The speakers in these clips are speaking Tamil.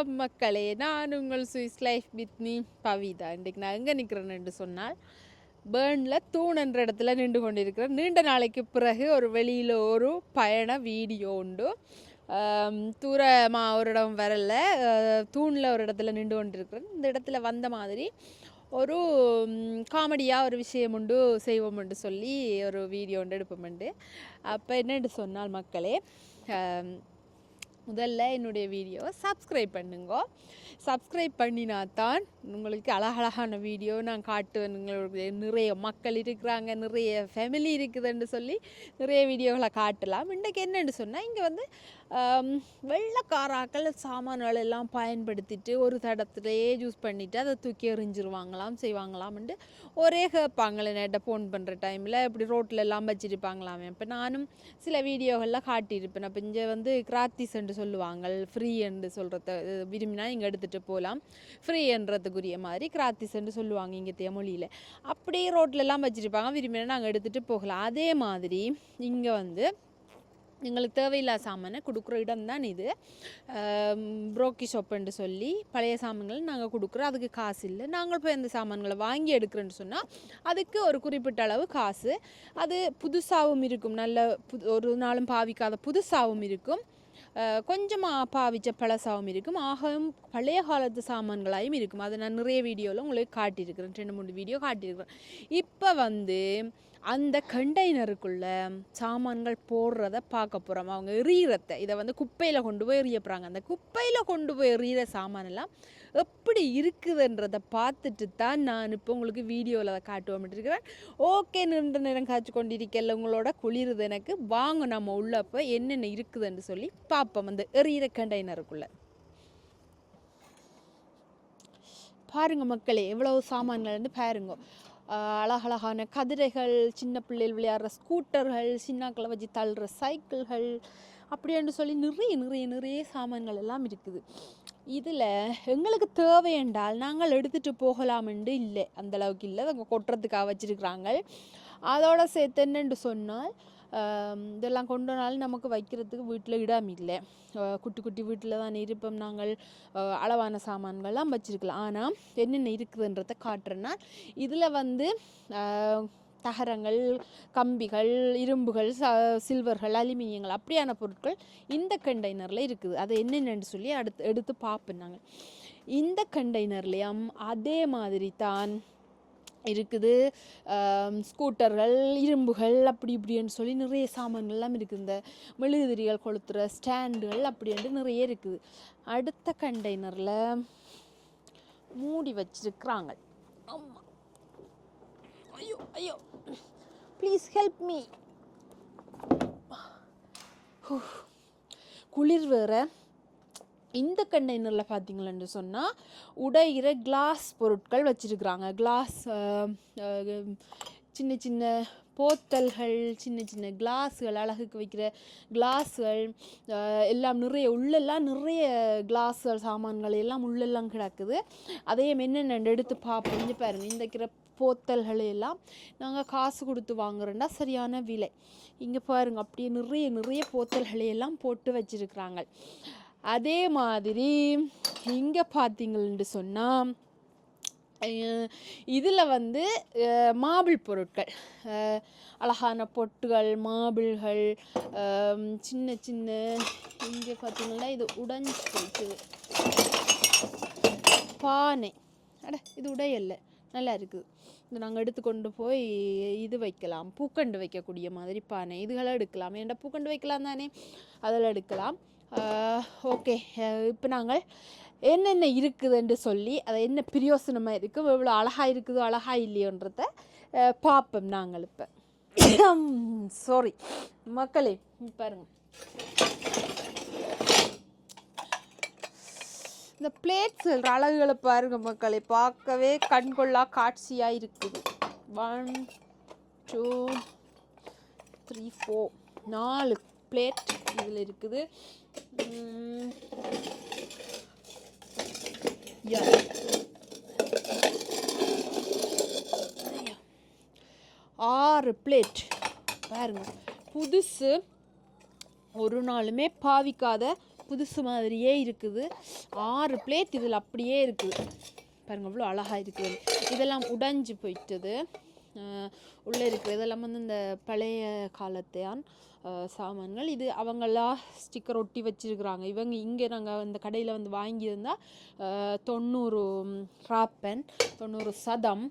வணக்கம் மக்களே நான் உங்கள் சுவிஸ் லைஃப் வித் பவிதா. இன்றைக்கு நான் எங்கே நிற்கிறேன்னு சொன்னால் பேர்னில் தூண் என்ற இடத்துல நின்று கொண்டிருக்கிறேன். நீண்ட நாளைக்கு பிறகு ஒரு வெளியில் ஒரு பயண வீடியோ உண்டு. தூரமாக ஒரு இடம் வரல தூணில் ஒரு இடத்துல நின்று கொண்டிருக்கிறேன். இந்த இடத்துல வந்த மாதிரி ஒரு காமெடியாக ஒரு விஷயம் உண்டு செய்வோம் என்று சொல்லி ஒரு வீடியோ உண்டு எடுப்போம் அப்போ என்னென்று சொன்னால் மக்களே முதல்ல என்னுடைய வீடியோவை சப்ஸ்கிரைப் பண்ணுங்க. சப்ஸ்கிரைப் பண்ணினா தான் உங்களுக்கு அழகழகான வீடியோ நான் காட்டுவேன். உங்களுக்கு நிறைய மக்கள் இருக்கிறாங்க நிறைய ஃபேமிலி இருக்குதுன்னு சொல்லி நிறைய வீடியோகளை காட்டலாம். இன்றைக்கு என்னென்னு சொன்னால் இங்கே வந்து வெள்ளக்காராக்கள் சாமான்கள் எல்லாம் பயன்படுத்திட்டு ஒரு தடத்துலையே யூஸ் பண்ணிவிட்டு அதை தூக்கி எறிஞ்சிருவாங்களாம் செய்வாங்களாம்ன்ட்டு ஒரே கேட்பாங்களே நேட்ட ஃபோன் பண்ணுற டைமில் இப்படி ரோட்டில் எல்லாம் வச்சிருப்பாங்களாமே. இப்போ நானும் சில வீடியோகளில் காட்டியிருப்பேன். அப்போ இங்கே வந்து கிராத்திஸ்ன்னு சொல்லுவாங்க ஃப்ரீ என்று சொல்கிறத விரும்பினா இங்கே எடுத்துகிட்டு போகலாம் ஃப்ரீ என்றதுக்குரிய மாதிரி கிராத்திஸ்ன்னு சொல்லுவாங்க இங்கே மொழியில். அப்படியே ரோட்ல வச்சுருப்பாங்க விரும்பினா நாங்கள் எடுத்துகிட்டு போகலாம். அதே மாதிரி இங்கே வந்து எங்களுக்கு தேவையில்லாத சாமானை கொடுக்குற இடம் தான் இது. புரோக்கி ஷாப்புன்னு சொல்லி பழைய சாமான்கள் நாங்கள் கொடுக்குறோம். அதுக்கு காசு இல்லை. நாங்கள் போய் அந்த சாமான்களை வாங்கி எடுக்கிறோன்னு சொன்னால் அதுக்கு ஒரு குறிப்பிட்ட அளவு காசு. அது புதுசாகவும் இருக்கும். நல்ல புது ஒரு நாளும் பாவிக்காத புதுசாகவும் இருக்கும். கொஞ்சமாக பாவிச்ச பழசாகவும் இருக்கும். ஆகவும் பழைய காலத்து சாமான்களாயும் இருக்கும். அதை நான் நிறைய வீடியோவில் உங்களுக்கு காட்டியிருக்கிறேன். ரெண்டு மூணு வீடியோ காட்டியிருக்கிறேன். இப்போ வந்து அந்த கண்டெய்னருக்குள்ள சாமான்கள் போடுறத பார்க்க போகிறோம் அவங்க எறிகிறத இதை வந்து குப்பையில் கொண்டு போய் எறிய போகிறாங்க அந்த குப்பையில் கொண்டு போய் எறிகிற சாமானெல்லாம் எப்படி இருக்குதுன்றதை பார்த்துட்டு தான் நான் இப்போ உங்களுக்கு வீடியோவில் அதை காட்டுவோம் இருக்கிறேன் ஓகே நின்ற நேரம் காய்ச்சி கொண்டிருக்கல உங்களோட குளிருது எனக்கு. வாங்க நம்ம உள்ளே போய் என்னென்ன இருக்குதுன்னு சொல்லி பார்ப்போம். அந்த எறிகிற கண்டெய்னருக்குள்ள. பாருங்க மக்களே எவ்வளவு சாமான்கள் வந்து பாருங்க. அழகழகான கதிரைகள் சின்ன பிள்ளைகள் விளையாடுற ஸ்கூட்டர்கள் சின்னாக்களை வச்சு தள்ளுற சைக்கிள்கள் அப்படின்னு சொல்லி நிறைய நிறைய நிறைய சாமான்கள் எல்லாம் இருக்குது. இதில் எங்களுக்கு தேவை என்றால் நாங்கள் எடுத்துகிட்டு போகலாமென்று இல்லை. அந்தளவுக்கு இல்லை. அவங்க கொட்டுறதுக்காக வச்சுருக்கிறாங்க. அதோட சேர்த்து என்னென்று சொன்னால் இதெல்லாம் கொண்டு வந்தாலும் நமக்கு வைக்கிறதுக்கு வீட்டில் இடம் இல்லை. குட்டி குட்டி வீட்டில் தான் இருப்போம் நாங்கள். அளவான சாமான்கள்லாம் வச்சுருக்கலாம். ஆனால் என்னென்ன இருக்குதுன்றதை காட்டுறேன்னா இதில் வந்து தகரங்கள் கம்பிகள் இரும்புகள் ச சில்வர்கள் அலுமினியங்கள் அப்படியான பொருட்கள் இந்த கண்டெய்னரில் இருக்குது. அது என்னென்னு சொல்லி அடுத்து எடுத்து பார்ப்போம் நாங்கள் இந்த கண்டெய்னர்லேயும் அதே மாதிரி தான் இருக்குது. ஸ்கூட்டர்கள் இரும்புகள் அப்படி இப்படின்னு சொல்லி நிறைய சாமான்கள்லாம் இருக்குது. இந்த மெழுகுதிரிகள் கொளுத்துற ஸ்டாண்டுகள் அப்படின்ட்டு நிறைய இருக்குது. அடுத்த கண்டெய்னரில் மூடி வச்சிருக்கிறாங்க. ஆமாம் ஐயோ ஐயோ. ப்ளீஸ் ஹெல்ப் மீ குளிர் வேற. இந்த கண்டெய்னரில் பார்த்தீங்களன்னு சொன்னால் உடைகிற கிளாஸ் பொருட்கள் வச்சுருக்குறாங்க. கிளாஸ் சின்ன சின்ன போத்தல்கள் சின்ன சின்ன கிளாஸ்கள் அழகுக்கு வைக்கிற கிளாஸ்கள் எல்லாம் நிறைய உள்ளெல்லாம் நிறைய கிளாஸ்கள் சாமான்கள் எல்லாம் உள்ளெல்லாம் கிடக்குது. அதையும் என்னென்ன எடுத்து பார்ப்போம் பாருங்க இந்த இருக்கிற போத்தல்கள் எல்லாம் நாங்கள் காசு கொடுத்து வாங்குறோம்னா சரியான விலை. இங்கே பாருங்கள் அப்படியே நிறைய நிறைய போத்தல்களை எல்லாம் போட்டு வச்சிருக்கிறாங்க. அதே மாதிரி இங்கே பார்த்தீங்கன்னு சொன்னால் இதில் வந்து மாபிள் பொருட்கள். அழகான பொட்டுகள் மாபிள்கள் சின்ன சின்ன இங்கே பார்த்தீங்கன்னா இது உடைஞ்சு போயிட்டு பானை. அட இது உடையல்ல நல்லா இருக்குது. இது நாங்கள் எடுத்து கொண்டு போய் இது வைக்கலாம். பூக்கண்டு வைக்கக்கூடிய மாதிரி பானை. இதுகளை எடுக்கலாம். ஏன்டா பூக்கண்டு வைக்கலாம் தானே? அதில் எடுக்கலாம். ஓகே. இப்போ நாங்கள் என்னென்ன இருக்குதுன்னு சொல்லி அதை என்ன பிரயோசனமாக இருக்குது எவ்வளோ அழகாக இருக்குதோ அழகாக இல்லையோன்றத பார்ப்போம் நாங்கள் இப்போ. சாரி மக்களே பாருங்க. இந்த பிளேட்ஸ் அழகுகளை பாருங்க மக்களே. பார்க்கவே கண்கொள்ளா காட்சியாக இருக்குது. ஒன் டூ த்ரீ ஃபோர் நாலு பிளேட் இதில் இருக்குது. உம், yeah. ஆறு பிளேட் பாருங்க. புதுசு. ஒரு நாளுமே பாவிக்காத புதுசு மாதிரியே இருக்குது. ஆறு பிளேட் இதில் அப்படியே இருக்குது. பாருங்க அவ்வளோ அழகாக இருக்குது இதெல்லாம் உடைஞ்சு போயிட்டது. உள்ளே இருக்குது இதெல்லாம் வந்து இந்த பழைய காலத்தையான் சாமான்கள். இது அவங்களா ஸ்டிக்கர் ஒட்டி வச்சிருக்கிறாங்க. இவங்க இங்கே நாங்கள் அந்த கடையில் வந்து வாங்கியிருந்தால் தொண்ணூறு ராப்பன் தொண்ணூறு சதம்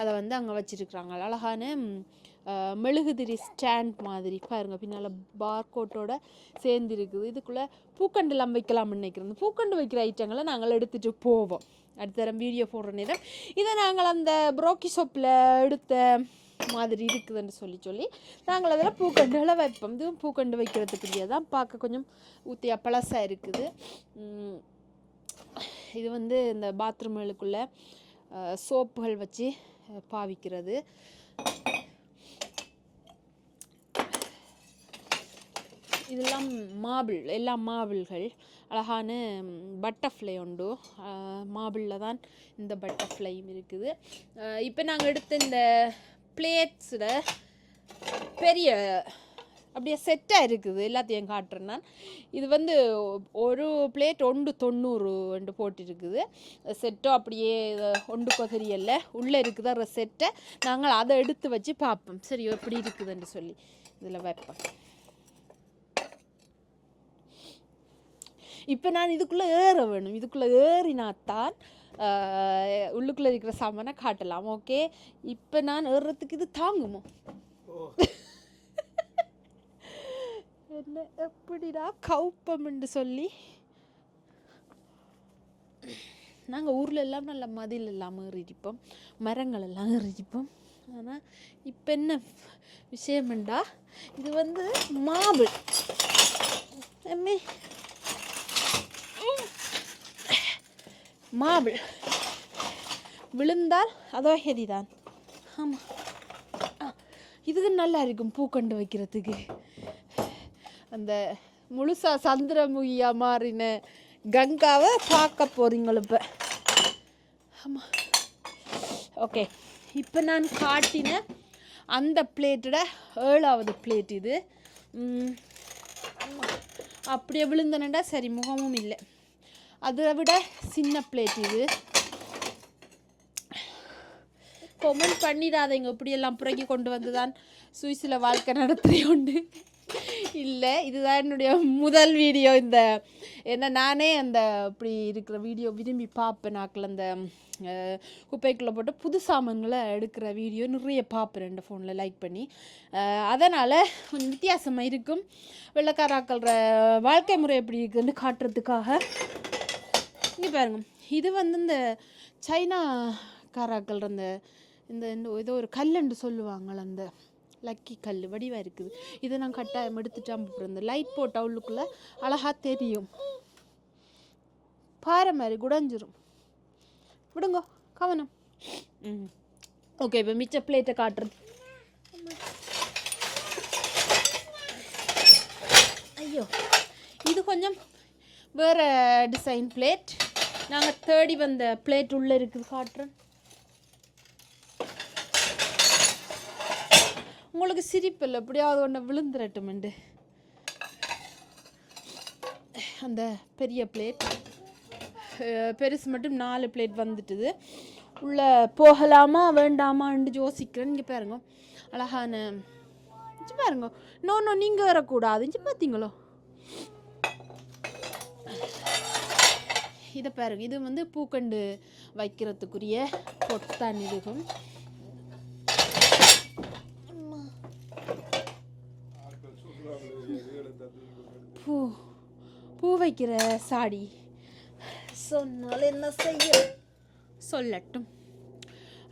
அதை வந்து அங்கே வச்சுருக்குறாங்க. அழகான மெழுகுதிரி ஸ்டாண்ட் மாதிரி. பாருங்க பின்னால் பார்கோட்டோட சேர்ந்து இருக்குது இதுக்குள்ளே பூக்கண்டுலாம் வைக்கலாம்னு நினைக்கிறேன். பூக்கண்டு வைக்கிற ஐட்டங்களை நாங்கள் எடுத்துகிட்டு போவோம். அடுத்த தரம் வீடியோ போடுற நேரம். இதை நாங்கள் அந்த புரோக்கி ஷாப்பில் எடுத்த மாதிரி இருக்குதுன்னு சொல்லி சொல்லி நாங்கள் அதில் பூக்கண்டுகளை வைப்போம். இதுவும் பூக்கண்டு வைக்கிறதுக்குரிய தான் பார்க்க கொஞ்சம் ஊற்றியா பழசாக இருக்குது. இது வந்து இந்த பாத்ரூம்களுக்குள்ளே சோப்புகள் வச்சு பாவிக்கிறது. இதெல்லாம் மாபிள் எல்லாம் மாபிள்கள். அழகான பட்டர்ஃப்ளை உண்டு. மாபிளில் தான் இந்த பட்டர்ஃப்ளையும் இருக்குது. இப்போ நாங்கள் எடுத்த இந்த பிளேட்ஸில் பெரிய அப்படியே செட்டாக இருக்குது. எல்லாத்தையும் காட்டுறேன் நான். இது வந்து ஒரு பிளேட் ஒன்று தொண்ணூறு ரெண்டு போட்டிருக்குது. செட்டோ அப்படியே ஒன்றுக்கோ தெரியல உள்ளே இருக்குதா செட்டை நாங்கள் அதை எடுத்து வச்சு பார்ப்போம். சரி எப்படி இருக்குதுன்னு சொல்லி. இதில் வைப்போம். இப்போ நான் இதுக்குள்ளே ஏற வேணும். இதுக்குள்ளே ஏறினாத்தான் தான் உள்ளுக்குள்ளே இருக்கிற சாமானை காட்டலாம் ஓகே இப்போ நான் ஏறுறதுக்கு இது தாங்குமோ? என்ன எப்படிடா கவுப்பம்னு சொல்லி? நாங்கள் ஊரில் எல்லாம் நல்ல மதில் எல்லாம் ஏறிப்போம் மரங்கள் எல்லாம் ஏறிப்போம் ஆனால் இப்போ என்ன விஷயம்ண்டா இது வந்து மாபிள் எம்மே மாபிள் விழுந்தால் அதோ ஹெதிதான் ஆமாம் இதுக்கு நல்லா இருக்கும் பூ கண்டு வைக்கிறதுக்கு. அந்த முழுசா சந்திரமுகியா மாறின கங்காவை பார்க்க போகிறீங்களும் இப்போ. ஆமாம் ஓகே. இப்போ நான் காட்டின அந்த பிளேட்டோட ஏழாவது பிளேட் இது. அப்படியே விழுந்தனண்டா சரி முகமும் இல்லை. அதை விட சின்ன பிளேட் இது. கொமெண்ட் பண்ணிடாதீங்க இப்படியெல்லாம் புறக்கி கொண்டு வந்து தான் சுவிஸில் வாழ்க்கை நடத்துகிறோண்டு இல்லை இதுதான் என்னுடைய முதல் வீடியோ இந்த என்ன நானே அந்த இப்படி இருக்கிற வீடியோ விரும்பி பார்ப்பேன். நாக்கில் அந்த குப்பைக்குள்ளே போட்டு புது சாமான்களை எடுக்கிற வீடியோ நிறைய பார்ப்பேன் ரெண்டு ஃபோனில் லைக் பண்ணி. அதனால் கொஞ்சம் வித்தியாசமாக இருக்கும். வெள்ளக்காராக்கள் வாழ்க்கை முறை எப்படி இருக்குன்னு காட்டுறதுக்காக. இங்கே பாருங்க. இது வந்து இந்த சைனாக்காராக்கள் அந்த இந்த இந்த ஏதோ ஒரு கல்லுண்டு சொல்லுவாங்கள அந்த லக்கி கல் வடிவாக இருக்குது. இதை நான் கட்டாயம் எடுத்துட்டு அப்புறம் இந்த லைட் போட்ட உள்ளுக்குள்ளே அழகாக தெரியும். பாறை மாதிரி குடஞ்சிரும். விடுங்க கவனம். ம் ஓகே இப்போ மிச்ச பிளேட்டை காட்டுறது. ஐயோ. இது கொஞ்சம் வேறு டிசைன் பிளேட் நாங்கள் தேடி வந்த பிளேட் உள்ளே இருக்குது காட்டுறேன். உங்களுக்கு சிரிப்பு இல்லை எப்படியாவது ஒன்று விழுந்துரட்டுமெண்டு அந்த பெரிய பிளேட் பெருசு மட்டும் நாலு பிளேட் வந்துட்டுது. உள்ளே போகலாமா வேண்டாமான்னு யோசிக்கிறேன். இங்கே பாருங்க. அழகான பாருங்க. நோ நோ நீங்கள் வரக்கூடாது. பார்த்தீங்களோ இதை பாருங்க. இது வந்து பூக்கண்டு வைக்கிறதுக்குரிய பொத்தான் இதுகும் பூ பூ வைக்கிற சாடி. சொன்னால் என்ன செய்ய? சொல்லட்டும்.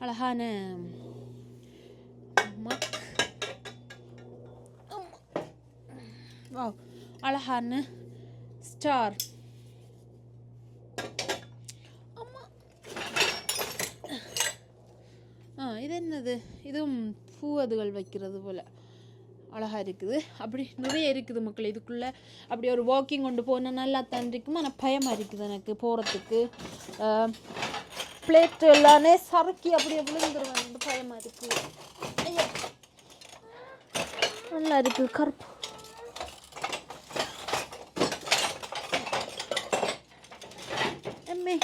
அழகான வாவ். அழகான ஸ்டார். என்னது? இதுவும் பூ அதுகள் வைக்கிறது போல். அழகாக இருக்குது. அப்படி நிறைய இருக்குது மக்கள் இதுக்குள்ளே அப்படி ஒரு வாக்கிங் கொண்டு போனால் நல்லா தான் ஆனால் பயமாக இருக்குது எனக்கு போகிறதுக்கு பிளேட் எல்லாமே சறுக்கி அப்படியே அப்படிங்கிறவன் வந்து பயமாக இருக்குது ஐயா. நல்லா இருக்குது கருப்பு. எம்மே.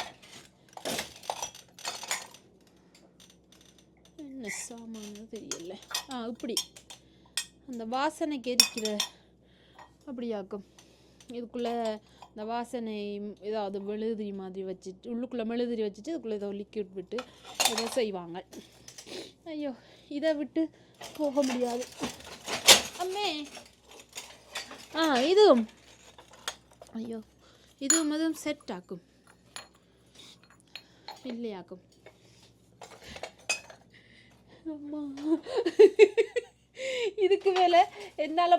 இப்படி. அந்த வாசனைக்கு எரிக்கிற அப்படியாக்கும். இதுக்குள்ளே இந்த வாசனை ஏதாவது மெழுதிரி மாதிரி வச்சுட்டு உள்ளுக்குள்ளே மெழுதிரி வச்சுட்டு இதுக்குள்ளே ஏதோ லிக்விட் விட்டு ஏதோ செய்வாங்க. ஐயோ இதை விட்டு போக முடியாது. அம்மே. ஆ இதுவும். ஐயோ இதுவும் அதுவும் செட் ஆக்கும். இல்லையாக்கும். அம்மா. இதுக்கு மேலே என்னால்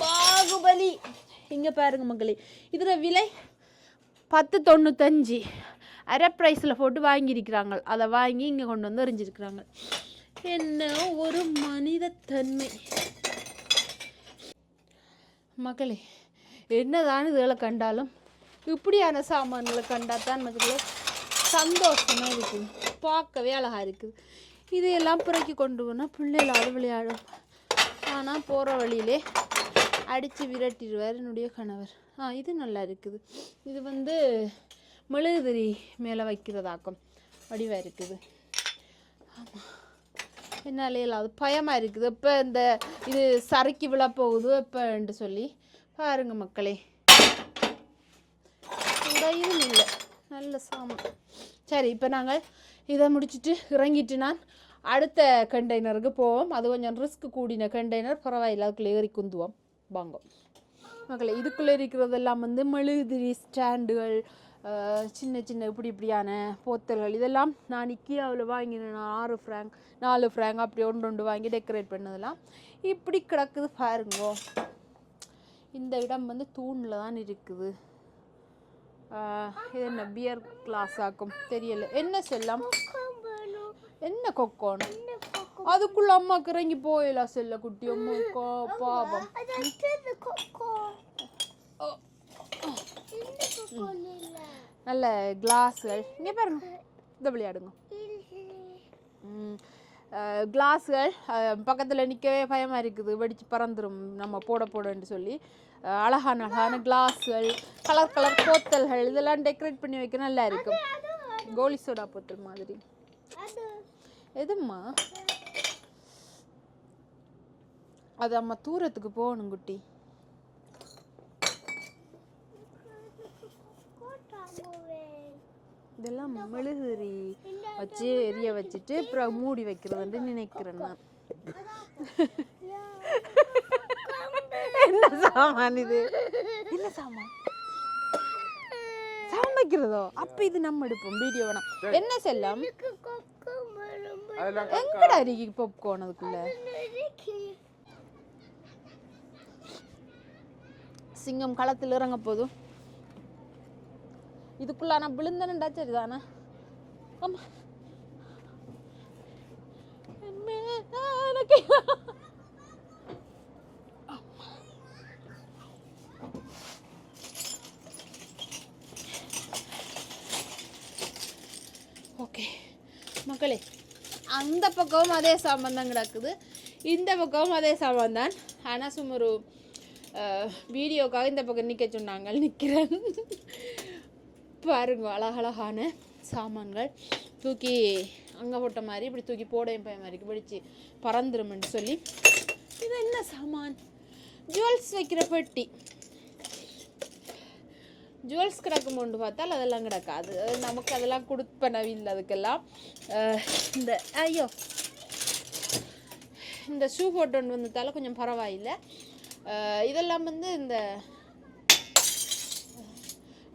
பாகுபலி. இங்கே பாருங்க மக்களே இதில் விலை பத்து தொண்ணூத்தஞ்சு. அரை ப்ரைஸில் போட்டு வாங்கியிருக்கிறாங்க. அதை வாங்கி இங்கே கொண்டு வந்து எரிஞ்சிருக்கிறாங்க என்ன ஒரு மனிதத்தன்மை மக்களே என்னதான் இதுகளை கண்டாலும் இப்படியான சாமான்களை கண்டால் தான் மக்களே சந்தோஷமாக இருக்குது பார்க்கவே அழகாக இருக்குது இதையெல்லாம் புறக்கி கொண்டு போனால் பிள்ளைகளாவது விளையாடும். ஆனால் போகிற வழியிலே அடித்து விரட்டிடுவார் என்னுடைய கணவர். ஆ இது நல்லா இருக்குது இது வந்து மெழுகுதிரி மேலே வைக்கிறதாக்கும் வடிவாக இருக்குது ஆமாம் என்னாலே அது பயமாக இருக்குது இப்போ இந்த இது சறுக்கி விழ போகுது எப்போன்ட்டு சொல்லி பாருங்கள் மக்களே. உடையும் இல்லை. நல்ல சாமான் சரி இப்போ நாங்கள் இதை முடிச்சுட்டு இறங்கிட்டு நான் அடுத்த கண்டெய்னருக்கு போவோம். அது கொஞ்சம் ரிஸ்க் கூடின கண்டெய்னர் பரவாயில்ல அதுக்குள்ளே ஏறி குந்துவோம். வாங்க. மக்களே இதுக்குள்ளே இருக்கிறதெல்லாம் வந்து மெழுகுதிரி ஸ்டாண்டுகள் சின்ன சின்ன இப்படி இப்படியான போத்தல்கள். இதெல்லாம் நான் இக்கியாவில் வாங்கினேன். ஆறு ஃப்ராங்க் நாலு ஃப்ராங்க் அப்படி ஒன்று ஒன்று வாங்கி டெக்கரேட் பண்ணதெல்லாம் இப்படி கிடக்குது பாருங்கோ. இந்த இடம் வந்து தூணில் தான் இருக்குது. இது என்ன பியர் கிளாஸ் ஆக்கும்? தெரியல. என்ன செல்லம்? என்ன கொக்கோன்? அதுக்குள்ள அம்மாக்கு இறங்கி போயிடலாம் செல்ல குட்டி. அம்மாக்கா பாவம். நல்ல கிளாஸ்கள் இங்கே பாருங்க. இந்த விளையாடுங்க. கிளாஸ்கள் பக்கத்தில் நிற்கவே பயமாக இருக்குது. வெடிச்சு பறந்துடும் நம்ம போட போடன்னு சொல்லி. அழகான அழகான கிளாஸ்கள் கலர் கலர் போத்தல்கள் இதெல்லாம் டெக்கரேட் பண்ணி வைக்க நல்லா இருக்கும் கோலி சோடா போத்தல் மாதிரி. எதும்மா? அது அம்மா தூரத்துக்கு போகணும் குட்டி. இதெல்லாம் மெழுகுரி வச்சு எரிய வச்சுட்டு அப்புறம் மூடி வைக்கிறதுன்னு நினைக்கிறேன் நான். என்ன சாமான் இது? என்ன சாமான்? வைக்கிறதோ? அப்ப இது நம்ம எடுப்போம் வீடியோ வேணாம். என்ன செல்லம்? எங்கடா இருக்கு பாப்கார்ன் அதுக்குள்ள? சிங்கம் களத்தில் இறங்க போதும் இதுக்குள்ள நான் விழுந்தனண்டா சரிதானே? ஆமா அம்மே, ஆ, எனக்கு ஓகே மக்களே அந்த பக்கமும் அதே சாமான் தான் கிடக்குது. இந்த பக்கமும் அதே சாமான் தான். ஆனால் சும்மா ஒரு வீடியோக்காக இந்த பக்கம் நிற்க சொன்னாங்க நிற்கிறேன் பாருங்க அழகழகான சாமான்கள். தூக்கி அங்கே போட்ட மாதிரி இப்படி தூக்கி போடையும் பையன் மாதிரி பிடிச்சி பறந்துருமென்னு சொல்லி. இது என்ன சாமான்? ஜுவல்ஸ் வைக்கிற பெட்டி. ஜுவல்ஸ் கிடக்குமோண்டு பார்த்தால் அதெல்லாம் கிடக்காது. அது நமக்கு அதெல்லாம் கொடுப்பனவி இல்லை அதுக்கெல்லாம். இந்த ஐயோ. இந்த ஷூ போட்டு வந்ததால கொஞ்சம் பரவாயில்லை. இதெல்லாம் வந்து இந்த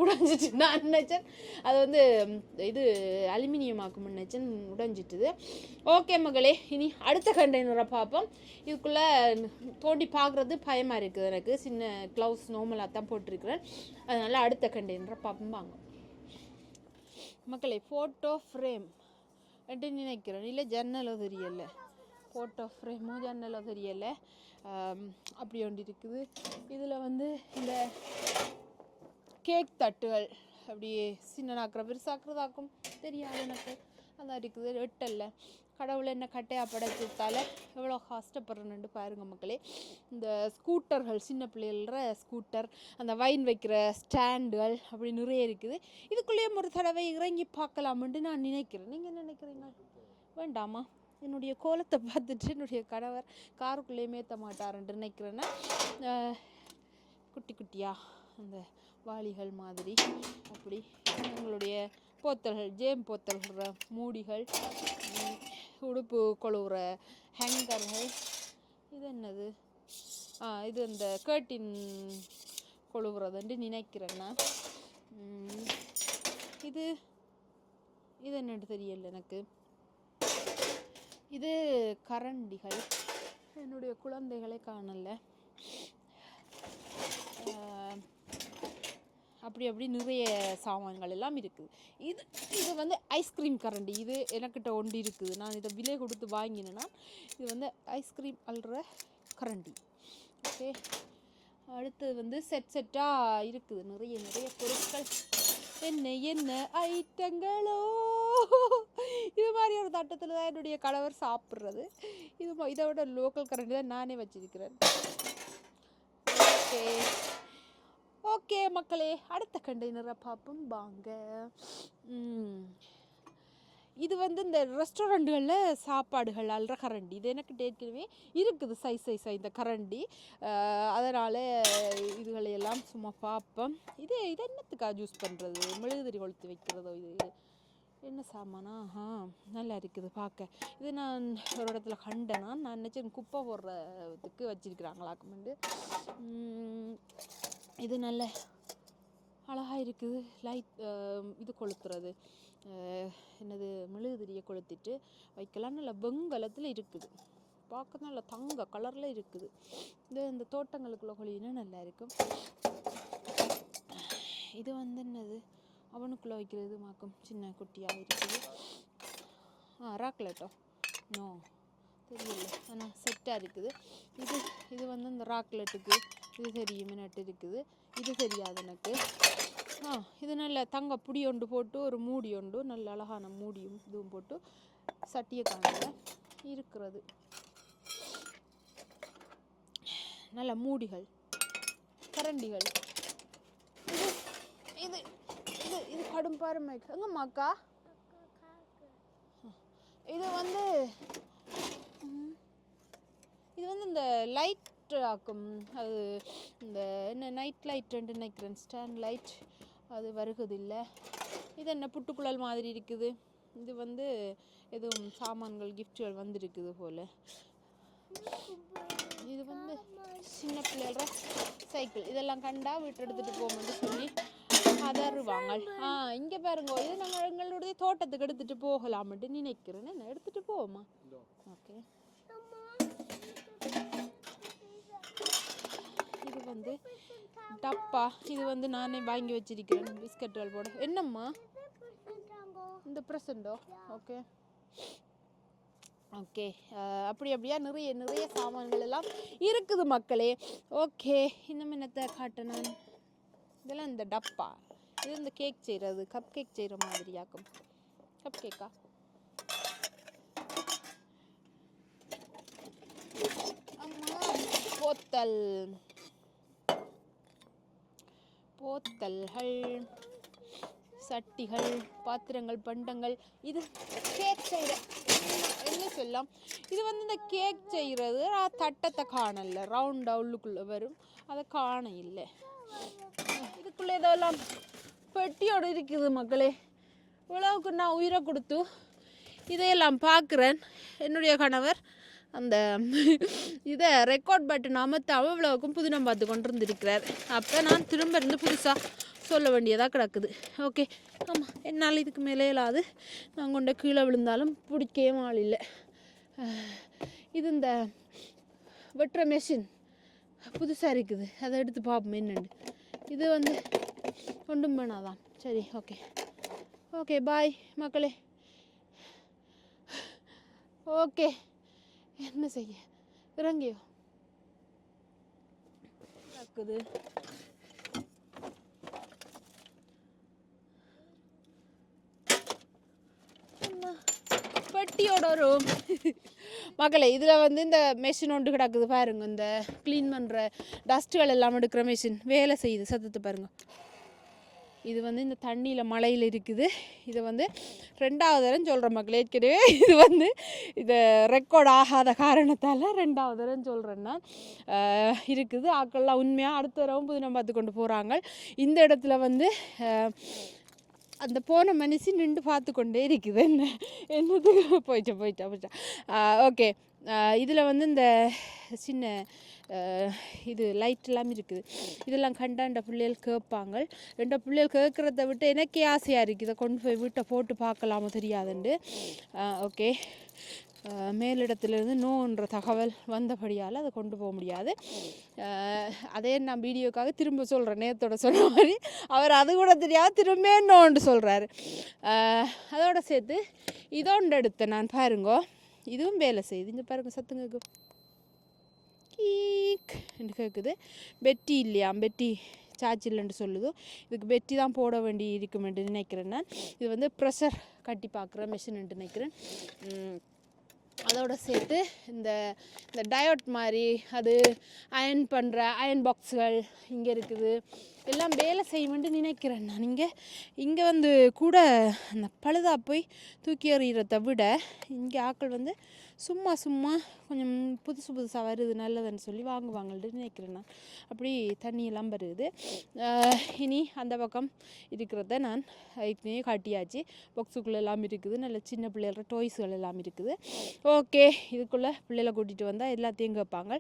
உடைஞ்சிட்டு. நான் நினச்சேன்? அது வந்து இது அலுமினியம் ஆக்கும் நினச்சேன். உடைஞ்சிட்டுது. ஓகே மகளே இனி அடுத்த கண்டெய்னரை பார்ப்போம். இதுக்குள்ளே தோண்டி பார்க்குறது பயமாக இருக்குது எனக்கு. சின்ன க்ளவுஸ் நார்மலாக தான் போட்டிருக்கிறேன். அதனால் அடுத்த கண்டெய்னரை பார்ப்போம். வாங்க. மக்களே ஃபோட்டோ ஃப்ரேம் என்று நினைக்கிறேன். இல்லை ஜன்னலோ தெரியலை. ஃபோட்டோ ஃப்ரேமோ ஜன்னலோ தெரியலை. அப்படி ஒன்று இருக்குது. இதில் வந்து இந்த கேக் தட்டுகள். அப்படியே சின்னனாக்குற பெருசாக்குறதாக்கும் தெரியாது எனக்கு. அதான் இருக்குது எட்டல்ல கடவுள் என்ன கட்டையாக படைச்சதால எவ்வளோ கஷ்டப்படுறேன்னு பாருங்க மக்களே. இந்த ஸ்கூட்டர்கள் சின்ன பிள்ளைகள ஸ்கூட்டர் அந்த வைன் வைக்கிற ஸ்டாண்டுகள் அப்படி நிறைய இருக்குது. இதுக்குள்ளேயும் ஒரு தடவை இறங்கி பார்க்கலாமுன்ட்டு நான் நினைக்கிறேன். நீங்கள் என்ன நினைக்கிறீங்க? வேண்டாமா என்னுடைய கோலத்தை பார்த்துட்டு என்னுடைய கணவர் காருக்குள்ளேயே மேத்த மாட்டாருன்ட்டு நினைக்கிறேன்னா குட்டி குட்டியாக அந்த வாளிகள் மாதிரி. அப்படி எங்களுடைய போத்தல்கள் ஜேம் போத்தல்கிற மூடிகள் உடுப்பு கொழுவுற ஹேங்கர்கள். இது என்னது? ஆ இது இந்த கேர்டின் கொழுவுறதுன்னு நினைக்கிறேன்னா இது இது என்னன்னு தெரியல எனக்கு. இது கரண்டிகள். என்னுடைய குழந்தைகளை காணல. அப்படி அப்படி நிறைய சாமான்கள் எல்லாம் இருக்குது. இது இது வந்து ஐஸ்கிரீம் கரண்டி. இது எனக்கிட்ட ஒன்று இருக்குது. நான் இதை விலை கொடுத்து வாங்கினேன்னா இது வந்து ஐஸ்கிரீம் அல்ற கரண்டி. ஓகே அடுத்தது வந்து செட் செட்டாக இருக்குது. நிறைய நிறைய பொருட்கள். என்ன என்ன ஐட்டங்களோ? இது மாதிரி ஒரு தட்டத்தில் தான் என்னுடைய கணவர் சாப்பிட்றது. இது இதை விட லோக்கல் கரண்டி தான் நானே வச்சிருக்கிறேன். ஓகே ஓகே மக்களே அடுத்த கண்டெய்னரை பார்ப்போம். வாங்க. இது வந்து இந்த ரெஸ்டாரண்ட்டுகளில் சாப்பாடுகள் அல்ற கரண்டி. இது எனக்கு ஏற்கனவே இருக்குது சைஸ் சைஸாக இந்த கரண்டி. அதனால் இதுகளை எல்லாம் சும்மா பார்ப்போம். இது இது என்னத்துக்காக யூஸ் பண்ணுறது மெழுகுதிரி கொளுத்து வைக்கிறதோ இது? என்ன சாமானா? ஆ நல்லா இருக்குது பார்க்க. இது நான் ஒரு இடத்துல கண்டேனா? நான் நினச்சேன் குப்பை போடுறதுக்கு வச்சிருக்கிறாங்களாக்குமெண்டு. இது நல்ல அழகாக இருக்குது. லைட் இது கொளுத்துறது. என்னது மெழுகுதிரியை கொளுத்திட்டு வைக்கலாம். நல்ல வெங்கலத்தில் இருக்குது. பார்க்க நல்ல தங்க கலரில் இருக்குது. இது இந்த தோட்டங்களுக்குள்ள கொழினா நல்லா இருக்கும். இது வந்து என்னது அவனுக்குள்ளே வைக்கிறது மாக்கும். சின்ன குட்டியாக இருக்குது. ஆ ராக்லெட்டோ நோ தெரியல. ஆனால் செட்டாக இருக்குது. இது இது வந்து இந்த ராக்லெட்டுக்கு இது தெரியும் நட்டு இருக்குது. இது சரியாது எனக்கு. ஆ இது நல்ல தங்க புடி ஒன்று போட்டு ஒரு மூடி ஒன்று நல்ல அழகான மூடியும் இதுவும் போட்டு சட்டியை காணல இருக்கிறது. நல்ல மூடிகள். கரண்டிகள். இது இது இது இது கடும் பாருமை. எங்கம்மாக்கா இது வந்து இது வந்து இந்த லைட் ஆக்கும். அது இந்த என்ன நைட் லைட் ரெண்டு நினைக்கிறேன். ஸ்டாண்ட் லைட் அது வருகுது இல்லை இது என்ன புட்டுக்குழல் மாதிரி இருக்குது. இது வந்து எதுவும் சாமான்கள் கிஃப்ட்கள் வந்திருக்குது போல். இது வந்து சின்ன பிள்ளைகள சைக்கிள் இதெல்லாம் கண்டா வீட்டு எடுத்துகிட்டு போகும்போது சொல்லி அதருவாங்க. ஆ இங்கே பாருங்க இது நாங்கள் எங்களுடைய தோட்டத்துக்கு எடுத்துகிட்டு போகலாம்ட்டு நினைக்கிறேன். என்ன எடுத்துகிட்டு போவோமா? ஓகே வந்து டப்பா. இது வந்து நானே வாங்கி வச்சிருக்கிறேன். பிஸ்கட்டுகள் போட. என்னம்மா? இந்த ப்ரெசண்டோ? ஓகே. ஓகே. அப்படி அப்படியா? நிறைய நிறைய சாமான்கள் எல்லாம் இருக்குது மக்களே. ஓகே. இன்னும் என்னத்தை காட்ட நான்? இதெல்லாம் இந்த டப்பா. இது இந்த கேக் செய்கிறது கப் கேக் செய்கிற மாதிரியாக்கும் கப் கேக்கா அம்மா போத்தல். போத்தல்கள் சட்டிகள் பாத்திரங்கள் பண்டங்கள். இது கேக் செய்கிற என்ன சொல்லலாம்? இது வந்து இந்த கேக் செய்கிறது தட்டத்தை காணல. ரவுண்டாக உள்ளுக்குள்ளே வரும். அதை காண இல்லை. இதுக்குள்ளே இதெல்லாம் பெட்டியோடு இருக்குது மக்களே. இவ்வளவுக்கு நான் உயிரை கொடுத்து இதையெல்லாம் பார்க்குறேன். என்னுடைய கணவர் அந்த இதை ரெக்கார்ட் பட்டன் அமர்த்தாம அவ்வளோவுக்கும் புதினம் பார்த்து கொண்டு இருந்திருக்கிறார் அப்போ நான் திரும்ப இருந்து புதுசாக சொல்ல வேண்டியதாக கிடக்குது. ஓகே ஆமாம் என்னால் இதுக்கு மேலே இல்லாது நான் கொண்ட கீழே விழுந்தாலும் பிடிக்கவே ஆள் இல்லை. இது இந்த வெட்டுற மெஷின் புதுசாக இருக்குது. அதை எடுத்து பார்ப்போம் என்னென்னு. இது வந்து ஒன்றும் வேணாதான் சரி ஓகே ஓகே பாய் மக்களே. ஓகே என்ன செய்ய? இறங்கியோ? என்ன? பெட்டியோட ஒரு மக்களே இதில் வந்து இந்த மெஷின் ஒன்று கிடக்குது பாருங்க. இந்த க்ளீன் பண்ணுற டஸ்ட்டுகள் எல்லாம் எடுக்கிற மெஷின் வேலை செய்யுது சத்தத்தை பாருங்க. இது வந்து இந்த தண்ணியில் மலையில் இருக்குது. இது வந்து ரெண்டாவது தரம் சொல்கிற மக்கள். ஏற்கனவே இது வந்து இது ரெக்கார்ட் ஆகாத காரணத்தால் ரெண்டாவது தரம் சொல்கிறேன்னா இருக்குது. ஆக்கள்லாம் உண்மையாக அடுத்த தடவை புதினம் பார்த்து கொண்டு போகிறாங்க இந்த இடத்துல வந்து அந்த போன மனுஷி நின்று பார்த்து கொண்டே இருக்குது. என்ன என்னது போயிட்டா போயிட்டா போயிட்டா ஓகே இதில் வந்து இந்த சின்ன இது லைட் எல்லாம் இருக்குது. இதெல்லாம் கண்டாண்ட பிள்ளைகள் கேட்பாங்க. ரெண்டு பிள்ளைகள் கேட்குறத விட்டு எனக்கே ஆசையாக இருக்குது. இதை கொண்டு போய் வீட்டை போட்டு பார்க்கலாமோ தெரியாதுண்டு. ஓகே மேலிடத்துலேருந்து நோன்ற தகவல் வந்தபடியால் அதை கொண்டு போக முடியாது. அதே நான் வீடியோக்காக திரும்ப சொல்கிறேன் நேரத்தோட சொன்ன மாதிரி அவர் அது கூட தெரியாது திரும்ப நோன்று சொல்கிறாரு அதோட சேர்த்து இதோண்டு எடுத்தேன் நான். பாருங்கோ. இதுவும் வேலை செய்யுது. இங்கே பாருங்க சத்துங்க கீக். என்று கேட்குது பெட்டி இல்லையா? பெட்டி சார்ஜ் இல்லைன்னு சொல்லுது. இதுக்கு பெட்டி தான் போட வேண்டி இருக்குமென்று நினைக்கிறேன் நான். இது வந்து ப்ரெஷர் கட்டி பார்க்குற மிஷின்ட்டு நினைக்கிறேன். அதோட சேர்த்து இந்த இந்த டயோட் மாதிரி அது அயன் பண்ணுற அயன் பாக்ஸுகள் இங்கே இருக்குது. எல்லாம் வேலை செய்யுமென்று நினைக்கிறேன் நான். இங்கே இங்கே வந்து கூட அந்த பழுதாக போய் தூக்கி எறிகிறத விட இங்கே ஆக்கள் வந்து சும்மா சும்மா கொஞ்சம் புதுசு புதுசாக வருது நல்லதுன்னு சொல்லி வாங்குவாங்கள்ட்டு நினைக்கிறேன் நான். அப்படி தண்ணியெல்லாம் வருது. இனி அந்த பக்கம் இருக்கிறத நான் ஏற்கனவே காட்டியாச்சு. பாக்ஸுக்குள்ளே எல்லாம் இருக்குது. நல்ல சின்ன பிள்ளைகளோட டாய்ஸ்கள் எல்லாம் இருக்குது. ஓகே இதுக்குள்ளே பிள்ளைகளை கூட்டிகிட்டு வந்தால் எல்லாத்தையும் கேட்பாங்க.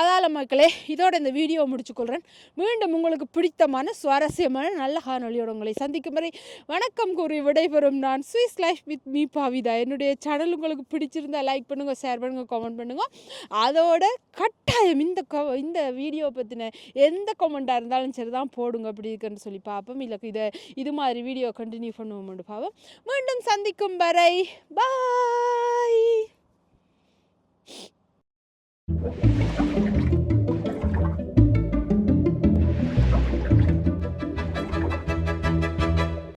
அதால் மக்களே இதோட இந்த வீடியோ முடிச்சுக்கொள்கிறேன் மீண்டும் உங்களுக்கு பிடித்தமான சுவாரஸ்யமான நல்ல காணொலியோட உங்களை சந்திக்கும் வரை வணக்கம் கூறி விடைபெறும் நான் ஸ்வீஸ் லைஃப் வித் மீ பாவிதா. என்னுடைய சேனல் உங்களுக்கு பிடிச்சிருந்தா லைக் பண்ணுங்கள் ஷேர் பண்ணுங்கள் கமெண்ட் பண்ணுங்கள் அதோட கட்டாயம் இந்த இந்த வீடியோ பற்றின எந்த கமெண்ட்டாக இருந்தாலும் சரி தான் போடுங்க அப்படி இருக்குன்னு சொல்லி பார்ப்போம். இல்லை இதை இது மாதிரி வீடியோ கண்டினியூ பண்ணுவோம் பார்ப்போம். மீண்டும் சந்திக்கும் வரை பாய்